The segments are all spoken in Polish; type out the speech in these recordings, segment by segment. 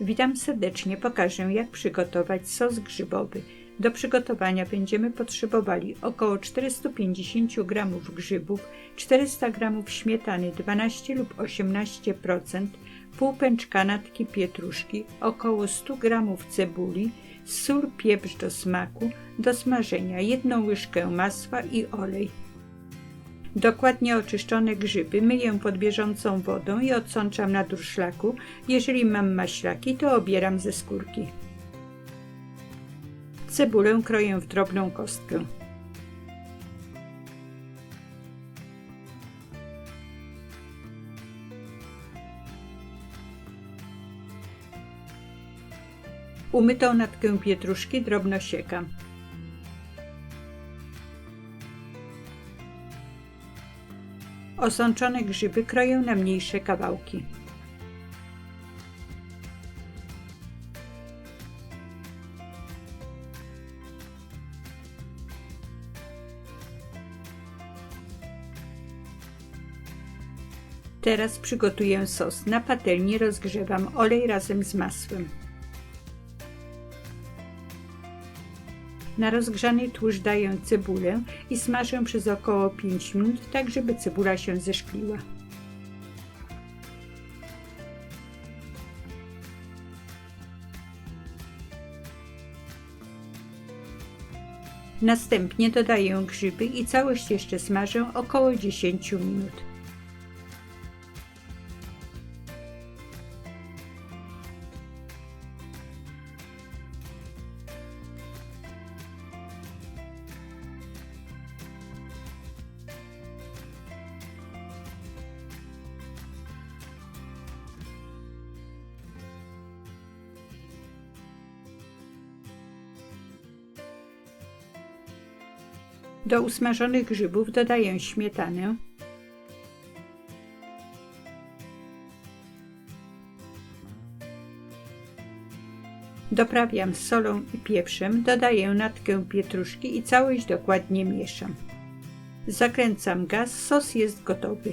Witam serdecznie, pokażę jak przygotować sos grzybowy. Do przygotowania będziemy potrzebowali około 450 g grzybów, 400 g śmietany 12 lub 18%, pół pęczka natki pietruszki, około 100 g cebuli, sól, pieprz do smaku, do smażenia jedną łyżkę masła i olej. Dokładnie oczyszczone grzyby myję pod bieżącą wodą i odsączam na durszlaku. Jeżeli mam maślaki, to obieram ze skórki. Cebulę kroję w drobną kostkę. Umytą natkę pietruszki drobno siekam. Osączone grzyby kroję na mniejsze kawałki. Teraz przygotuję sos. Na patelni rozgrzewam olej razem z masłem. Na rozgrzany tłuszcz daję cebulę i smażę przez około 5 minut, tak żeby cebula się zeszkliła. Następnie dodaję grzyby i całość jeszcze smażę około 10 minut. Do usmażonych grzybów dodaję śmietanę, Doprawiam solą i pieprzem, dodaję natkę pietruszki i całość dokładnie mieszam. Zakręcam gaz, sos jest gotowy.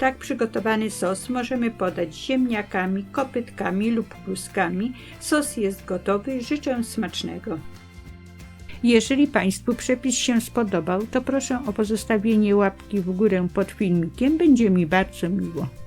Tak przygotowany sos możemy podać ziemniakami, kopytkami lub kluskami. Sos jest gotowy. Życzę smacznego. Jeżeli Państwu przepis się spodobał, to proszę o pozostawienie łapki w górę pod filmikiem. Będzie mi bardzo miło.